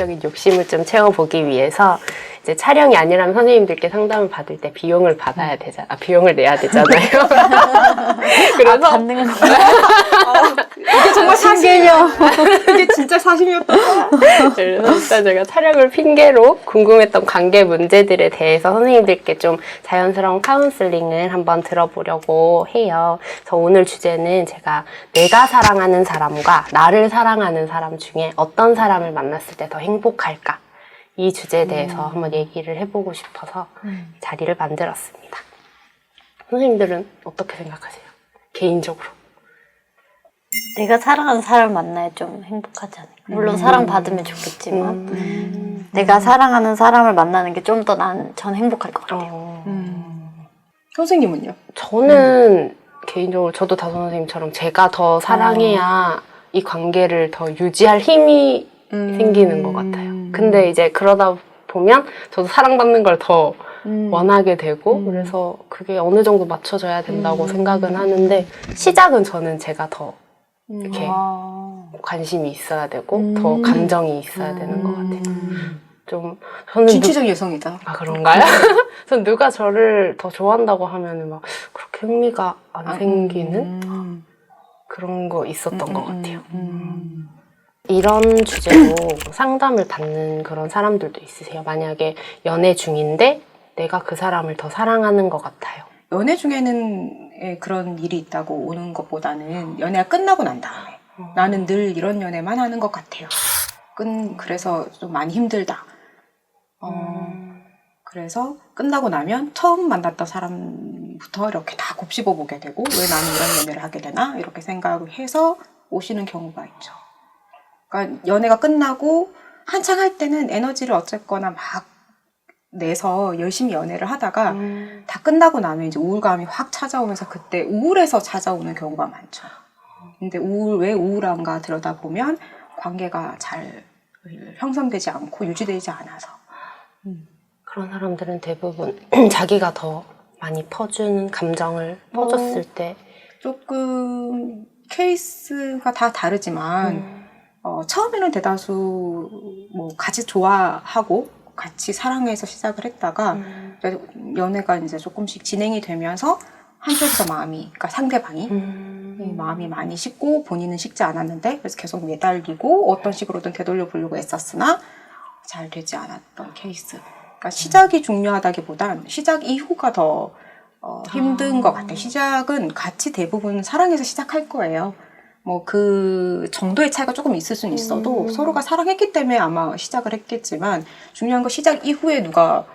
개인적인 욕심을 좀 채워보기 위해서 이제 촬영이 아니라면 선생님들께 상담을 받을 때 비용을 받아야 되잖아. 아, 비용을 내야 되잖아요. 그래서 받는 거. 이게 정말 신개념. 이게 진짜 사심이었다. 그래서 일단 제가 촬영을 핑계로 궁금했던 관계 문제들에 대해서 선생님들께 좀 자연스러운 카운슬링을 한번 들어보려고 해요. 그래서 오늘 주제는 제가 내가 사랑하는 사람과 나를 사랑하는 사람 중에 어떤 사람을 만났을 때 더 행복할까? 이 주제에 대해서 한번 얘기를 해보고 싶어서 자리를 만들었습니다. 선생님들은 어떻게 생각하세요? 개인적으로. 내가 사랑하는 사람을 만나야 좀 행복하지 않을까. 물론 사랑받으면 좋겠지만, 음. 내가 사랑하는 사람을 만나는 게 좀 더 난 전 행복할 것 같아요. 어. 선생님은요? 저는 개인적으로 저도 다솜 선생님처럼 제가 더 사랑해야 이 관계를 더 유지할 힘이 생기는 것 같아요. 근데 이제 그러다 보면 저도 사랑받는 걸 더 원하게 되고 음. 그래서 그게 어느 정도 맞춰져야 된다고 생각은 하는데 시작은 저는 제가 더 이렇게 아. 관심이 있어야 되고 음. 더 감정이 있어야 되는 것 같아요. 좀 저는 누- 진취적 여성이다. 아 그런가요? 전 누가 저를 더 좋아한다고 하면은 막 그렇게 흥미가 안 아, 생기는 음. 그런 거 있었던 것 같아요. 음. 이런 주제로 상담을 받는 그런 사람들도 있으세요. 만약에 연애 중인데 내가 그 사람을 더 사랑하는 것 같아요. 연애 중에는 예, 그런 일이 있다고 오는 것보다는 연애가 끝나고 난 다음에 나는 늘 이런 연애만 하는 것 같아요. 끝 그래서 좀 많이 힘들다. 어, 음. 그래서 끝나고 나면 처음 만났던 사람부터 이렇게 다 곱씹어 보게 되고 왜 나는 이런 연애를 하게 되나 이렇게 생각을 해서 오시는 경우가 있죠. 그러니까 연애가 끝나고 한창 할 때는 에너지를 어쨌거나 막 내서 열심히 연애를 하다가 음. 다 끝나고 나면 이제 우울감이 확 찾아오면서 그때 우울해서 찾아오는 경우가 많죠. 근데 우울, 왜 우울한가 들여다보면 관계가 잘 형성되지 않고 유지되지 않아서. 그런 사람들은 대부분 자기가 더 많이 퍼주는 감정을 퍼줬을 때 조금 케이스가 다 다르지만, 음. 어, 처음에는 대다수 뭐 같이 좋아하고 같이 사랑해서 시작을 했다가 음. 연애가 이제 조금씩 진행이 되면서 한쪽에서 마음이, 그러니까 상대방이 음. 이 마음이 많이 식고 본인은 식지 않았는데 그래서 계속 매달리고 어떤 식으로든 되돌려 보려고 애썼으나 잘 되지 않았던 케이스. 그러니까 시작이 중요하다기보단 시작 이후가 더 어, 힘든 아. 것 같아요. 시작은 같이 대부분 사랑해서 시작할 거예요. 뭐 그 정도의 차이가 조금 있을 수는 있어도 음. 서로가 사랑했기 때문에 아마 시작을 했겠지만 중요한 건 시작 이후에 누가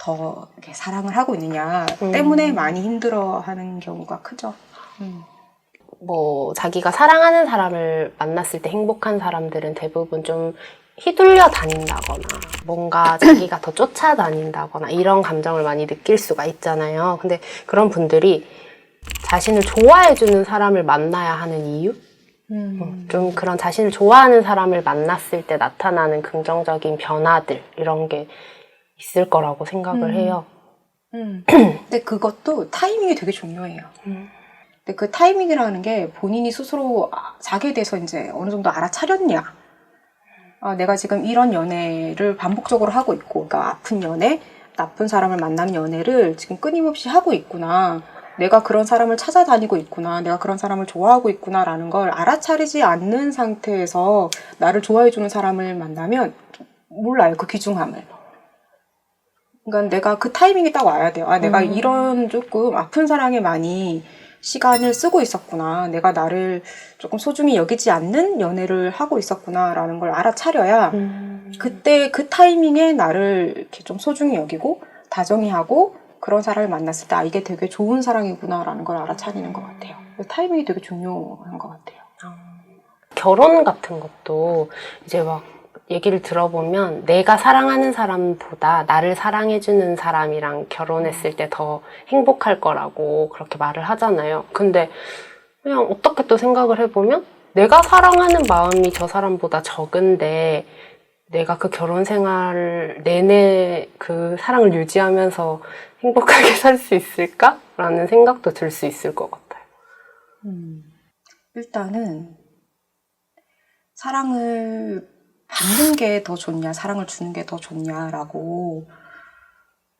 더 이렇게 사랑을 하고 있느냐 음. 때문에 많이 힘들어하는 경우가 크죠. 음. 뭐 자기가 사랑하는 사람을 만났을 때 행복한 사람들은 대부분 좀 휘둘려 다닌다거나 뭔가 자기가 더 쫓아다닌다거나 이런 감정을 많이 느낄 수가 있잖아요. 근데 그런 분들이 자신을 좋아해주는 사람을 만나야 하는 이유? 음. 좀 그런 자신을 좋아하는 사람을 만났을 때 나타나는 긍정적인 변화들 이런 게 있을 거라고 생각을 음. 해요. 음. 근데 그것도 타이밍이 되게 중요해요. 음. 근데 그 타이밍이라는 게 본인이 스스로 아, 자기에 대해서 이제 어느 정도 알아차렸냐. 아, 내가 지금 이런 연애를 반복적으로 하고 있고, 그러니까 아픈 연애, 나쁜 사람을 만난 연애를 지금 끊임없이 하고 있구나. 내가 그런 사람을 찾아다니고 있구나. 내가 그런 사람을 좋아하고 있구나라는 걸 알아차리지 않는 상태에서 나를 좋아해주는 사람을 만나면 몰라요. 그 귀중함을. 그러니까 내가 그 타이밍이 딱 와야 돼요. 아, 내가 음. 이런 조금 아픈 사랑에 많이 시간을 쓰고 있었구나. 내가 나를 조금 소중히 여기지 않는 연애를 하고 있었구나라는 걸 알아차려야 음. 그때 그 타이밍에 나를 이렇게 좀 소중히 여기고 다정히 하고 그런 사람을 만났을 때 아, 이게 되게 좋은 사랑이구나라는 걸 알아차리는 것 같아요. 그 타이밍이 되게 중요한 것 같아요. 결혼 같은 것도 이제 막 얘기를 들어보면 내가 사랑하는 사람보다 나를 사랑해주는 사람이랑 결혼했을 때 더 행복할 거라고 그렇게 말을 하잖아요. 근데 그냥 어떻게 또 생각을 해보면 내가 사랑하는 마음이 저 사람보다 적은데 내가 그 결혼 생활 내내 그 사랑을 유지하면서 행복하게 살 수 있을까? 라는 생각도 들 수 있을 것 같아요. 일단은 사랑을 받는 게 더 좋냐, 사랑을 주는 게 더 좋냐라고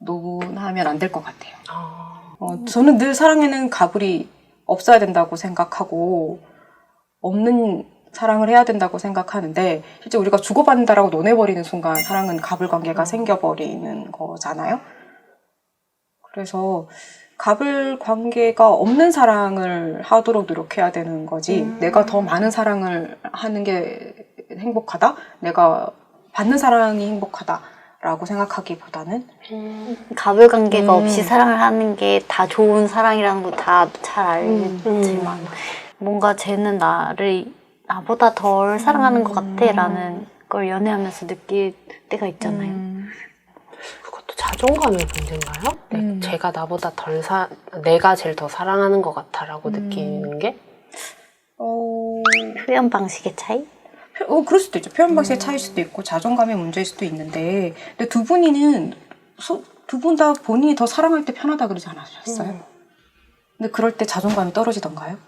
논하면 안 될 것 같아요. 아, 어, 저는 늘 사랑에는 가불이 없어야 된다고 생각하고 없는 사랑을 해야 된다고 생각하는데 실제 우리가 주고받는다라고 논해버리는 순간 사랑은 가불 관계가 생겨버리는 거잖아요. 그래서 가불 관계가 없는 사랑을 하도록 노력해야 되는 거지 음. 내가 더 많은 사랑을 하는 게 행복하다? 내가 받는 사랑이 행복하다라고 생각하기보다는 음. 가불 관계가 음. 없이 사랑을 하는 게 다 좋은 사랑이라는 거 다잘 음. 알지만 뭔가 쟤는 나를 나보다 덜 사랑하는 것 음. 같아 라는 걸 연애하면서 느낄 때가 있잖아요. 음. 그것도 자존감의 문제인가요? 네, 음. 제가 나보다 덜 사, 내가 제일 더 사랑하는 것 같아라고 음. 느끼는 게? 어, 표현 방식의 차이? 표- 어, 그럴 수도 있죠. 표현 방식의 차이일 수도 있고 자존감의 문제일 수도 있는데, 근데 두 분이는 두 분 다 본인이 더 사랑할 때 편하다 그러지 않으셨어요? 음. 근데 그럴 때 자존감이 떨어지던가요?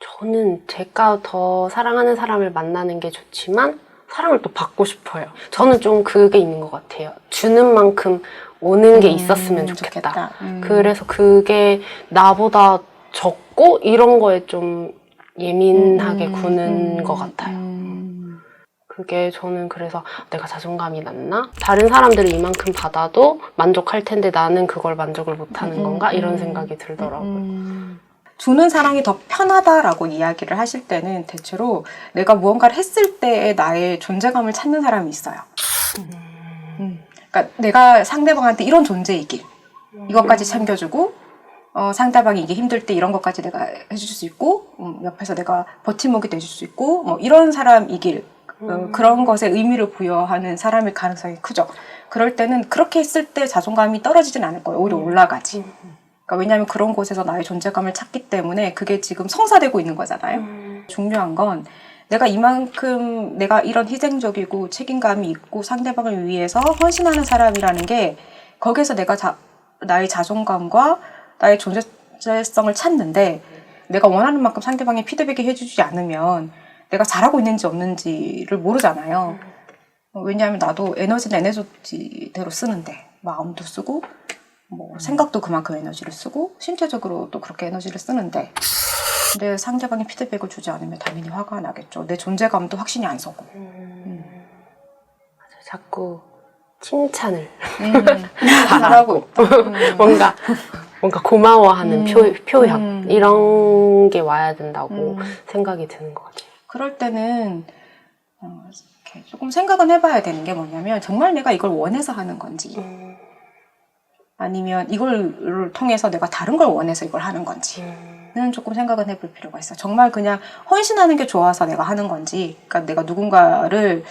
저는 제가 더 사랑하는 사람을 만나는 게 좋지만 사랑을 또 받고 싶어요. 저는 좀 그게 있는 것 같아요. 주는 만큼 오는 게 있었으면 음, 좋겠다. 음. 그래서 그게 나보다 적고 이런 거에 좀 예민하게 음, 구는 음, 것 같아요. 음. 그게 저는 그래서 내가 자존감이 낮나? 다른 사람들이 이만큼 받아도 만족할 텐데 나는 그걸 만족을 못하는 음, 건가? 이런 음, 생각이 들더라고요. 음. 주는 사랑이 더 편하다라고 이야기를 하실 때는 대체로 내가 무언가를 했을 때의 나의 존재감을 찾는 사람이 있어요. 음. 그러니까 내가 상대방한테 이런 존재이길 이것까지 챙겨주고 어, 상대방이 이게 힘들 때 이런 것까지 내가 해줄 수 있고 음, 옆에서 내가 버팀목이 돼줄 수 있고 뭐 이런 사람이길 어, 음. 그런 것에 의미를 부여하는 사람일 가능성이 크죠. 그럴 때는 그렇게 했을 때 자존감이 떨어지진 않을 거예요. 오히려 음. 올라가지. 음. 그러니까 왜냐하면 그런 곳에서 나의 존재감을 찾기 때문에 그게 지금 성사되고 있는 거잖아요. 음. 중요한 건 내가 이만큼 내가 이런 희생적이고 책임감이 있고 상대방을 위해서 헌신하는 사람이라는 게 거기에서 내가 자, 나의 자존감과 나의 존재성을 찾는데 내가 원하는 만큼 상대방이 피드백이 해주지 않으면 내가 잘하고 있는지 없는지를 모르잖아요. 어, 왜냐하면 나도 에너지는 에너지대로 쓰는데 마음도 쓰고 뭐 생각도 그만큼 에너지를 쓰고 신체적으로도 그렇게 에너지를 쓰는데 근데 상대방이 피드백을 주지 않으면 당연히 화가 나겠죠. 내 존재감도 확신이 안 서고. 음. 맞아요. 자꾸 칭찬을 잘하고 있다. 음. 뭔가 뭔가 고마워하는 음. 표, 표현 음. 이런 게 와야 된다고 음. 생각이 드는 것 같아요. 그럴 때는 어, 이렇게 조금 생각은 해봐야 되는 게 뭐냐면 정말 내가 이걸 원해서 하는 건지 음. 아니면 이걸 통해서 내가 다른 걸 원해서 이걸 하는 건지 음. 는 조금 생각은 해볼 필요가 있어. 정말 그냥 헌신하는 게 좋아서 내가 하는 건지, 그러니까 내가 누군가를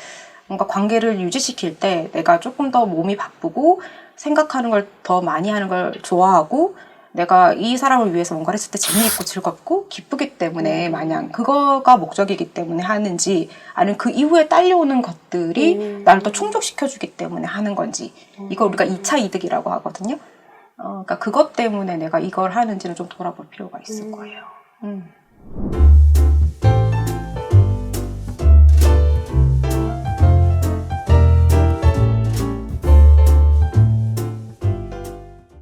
뭔가 관계를 유지시킬 때 내가 조금 더 몸이 바쁘고 생각하는 걸 더 많이 하는 걸 좋아하고 내가 이 사람을 위해서 뭔가를 했을 때 재미있고 즐겁고 기쁘기 때문에 마냥 그거가 목적이기 때문에 하는지 아니면 그 이후에 딸려오는 것들이 음. 나를 더 충족시켜주기 때문에 하는 건지 이걸 우리가 2차 이득이라고 하거든요. 어, 그러니까 그것 때문에 내가 이걸 하는지는 좀 돌아볼 필요가 있을 음. 거예요. 음.